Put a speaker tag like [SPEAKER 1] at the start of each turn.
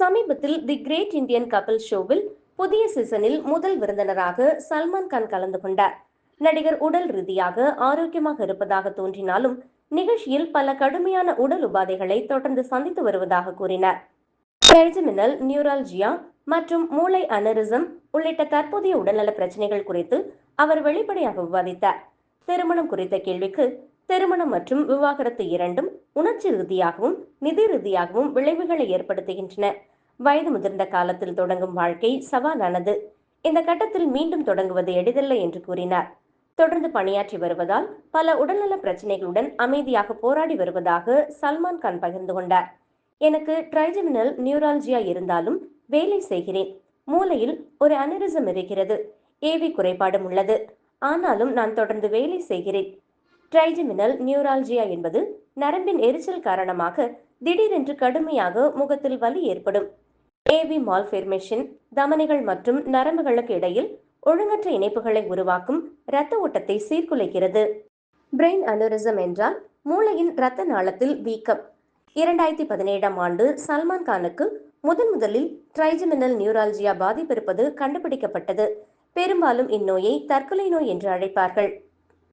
[SPEAKER 1] சமீபத்தில் தி great Indian Kapil ஷோவில் புதிய சீசனில் முதல் விருந்தினராக சல்மான் கான் கலந்து கொண்டார். நடிகர் உடல் ரீதியாக ஆரோக்கியமாக இருப்பதாக தோன்றினாலும் நிகழ்ச்சியில் பல கடுமையான உடல் உபாதைகளை தொடர்ந்து சந்தித்து வருவதாக கூறினார். ட்ரைஜமினல் நியூரால்ஜியா மற்றும் மூளை அனரிசம் உள்ளிட்ட தற்போதைய உடல்நல பிரச்சனைகள் குறித்து அவர் வெளிப்படையாக விவாதித்தார். திருமணம் குறித்த கேள்விக்கு திருமணம் மற்றும் விவாகரத்து இரண்டும் உணர்ச்சி ரீதியாகவும் நிதி ரீதியாகவும் விளைவுகளை ஏற்படுத்துகின்றன. வயது முதிர்ந்த காலத்தில் தொடங்கும் வாழ்க்கை சவாலானது. இந்த கட்டத்தில் மீண்டும் தொடங்குவது எளிதல்ல என்று கூறினார். தொடர்ந்து பணியாற்றி வருவதால் பல உடல்நல பிரச்சனைகளுடன் அமைதியாக போராடி வருவதாக சல்மான் கான் பகிர்ந்து கொண்டார். எனக்கு ட்ரைஜமினல் நியூரால்ஜியா இருந்தாலும் வேலை செய்கிறேன். மூளையில் ஒரு அனிரிசம் இருக்கிறது. ஏவி குறைபாடும் உள்ளது. ஆனாலும் நான் தொடர்ந்து வேலை செய்கிறேன். ட்ரைஜிமினல் நியூரால்ஜியா என்பது நரம்பின் எரிச்சல் காரணமாக திடீரென்று கடுமையாக முகத்தில் வலி ஏற்படும். ஏவி மால்ஃபெர்மேஷன் தமனிகள் மற்றும் நரம்புகளுக்கு இடையில் ஒழுங்கற்ற இணைப்புகளை உருவாக்கும் இரத்த ஓட்டத்தை சீர்குலைக்கிறது. பிரெயின் அனுரிசம் என்றால் மூளையின் இரத்த நாளத்தில் வீக்கம். இரண்டாயிரத்தி பதினேழாம் ஆண்டு சல்மான் கானுக்கு முதன் முதலில் ட்ரைஜிமினல் நியூரால்ஜியா பாதிப்பிருப்பது கண்டுபிடிக்கப்பட்டது. பெரும்பாலும் இந்நோயை தற்கொலை நோய் என்று அழைப்பார்கள்.